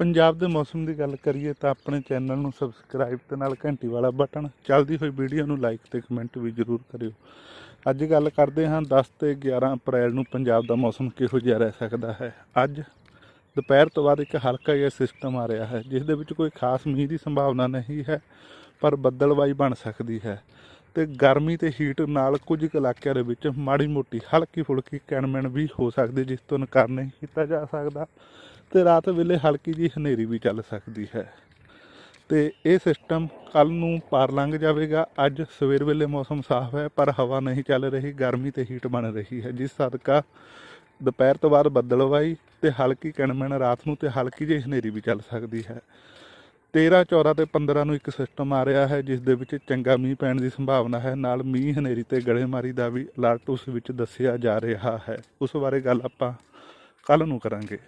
ਪੰਜਾਬ ਦੇ ਮੌਸਮ ਦੀ ਗੱਲ ਕਰੀਏ ਤਾਂ ਆਪਣੇ ਚੈਨਲ ਨੂੰ ਸਬਸਕ੍ਰਾਈਬ ਤੇ ਨਾਲ ਘੰਟੀ ਵਾਲਾ ਬਟਨ, ਚੱਲਦੀ ਹੋਈ ਵੀਡੀਓ ਨੂੰ ਲਾਈਕ ਤੇ ਕਮੈਂਟ ਵੀ ਜ਼ਰੂਰ ਕਰਿਓ। ਅੱਜ ਗੱਲ ਕਰਦੇ ਹਾਂ 10 ਤੇ 11 ਅਪ੍ਰੈਲ ਨੂੰ ਪੰਜਾਬ ਦਾ ਮੌਸਮ ਕਿਹੋ ਜਿਹਾ ਰਹਿ ਸਕਦਾ ਹੈ। ਅੱਜ ਦੁਪਹਿਰ ਤੋਂ ਬਾਅਦ ਇੱਕ ਹਲਕਾ ਜਿਹਾ ਸਿਸਟਮ ਆ ਰਿਹਾ ਹੈ, ਜਿਸ ਦੇ ਵਿੱਚ ਕੋਈ ਖਾਸ ਮੀਂਹ ਦੀ ਸੰਭਾਵਨਾ ਨਹੀਂ ਹੈ, ਪਰ ਬੱਦਲਵਾਈ ਬਣ ਸਕਦੀ ਹੈ। ਤੇ ਗਰਮੀ ਤੇ ਹੀਟ ਨਾਲ ਕੁਝ ਕੁ ਇਲਾਕਿਆਂ ਦੇ ਵਿੱਚ ਮਾੜੀ ਮੋਟੀ ਹਲਕੀ ਫੁਲਕੀ ਕੈਨਮੈਨ ਵੀ ਹੋ ਸਕਦੀ, ਜਿਸ ਤੋਂ ਇਨਕਾਰ ਨਹੀਂ ਕੀਤਾ ਜਾ ਸਕਦਾ ਤੇ ਰਾਤ ਵੇਲੇ ਹਲਕੀ ਜੀ ਹਨੇਰੀ ਵੀ ਚੱਲ ਸਕਦੀ ਹੈ। ਤੇ ਇਹ ਸਿਸਟਮ ਕੱਲ ਨੂੰ ਪਾਰ ਲੰਘ ਜਾਵੇਗਾ। ਅੱਜ ਸਵੇਰ ਵੇਲੇ ਮੌਸਮ ਸਾਫ਼ ਹੈ, ਪਰ ਹਵਾ ਨਹੀਂ ਚੱਲ ਰਹੀ, ਗਰਮੀ ਤੇ ਹੀਟ ਬਣ ਰਹੀ ਹੈ, ਜਿਸ ਸਦਕਾ ਦੁਪਹਿਰ ਤੋਂ ਬਾਅਦ ਬੱਦਲਵਾਈ ਤੇ ਹਲਕੀ ਕਣਮਣ ਰਾਤ ਨੂੰ ਤੇ ਹਲਕੀ ਜਿਹੀ ਹਨੇਰੀ ਵੀ ਚੱਲ ਸਕਦੀ ਹੈ। 13 14 ਤੇ 15 ਨੂੰ ਇੱਕ ਸਿਸਟਮ ਆ ਰਿਹਾ ਹੈ, ਜਿਸ ਦੇ ਵਿੱਚ ਚੰਗਾ ਮੀਂਹ ਪੈਣ ਦੀ ਸੰਭਾਵਨਾ ਹੈ। ਨਾਲ ਮੀਂਹ ਹਨੇਰੀ ਤੇ ਗੜੇਮਾਰੀ ਦਾ ਵੀ ਅਲਰਟ ਉਸ ਵਿੱਚ ਦੱਸਿਆ ਜਾ ਰਿਹਾ ਹੈ। ਉਸ ਬਾਰੇ ਗੱਲ ਆਪਾਂ ਕੱਲ ਨੂੰ ਕਰਾਂਗੇ।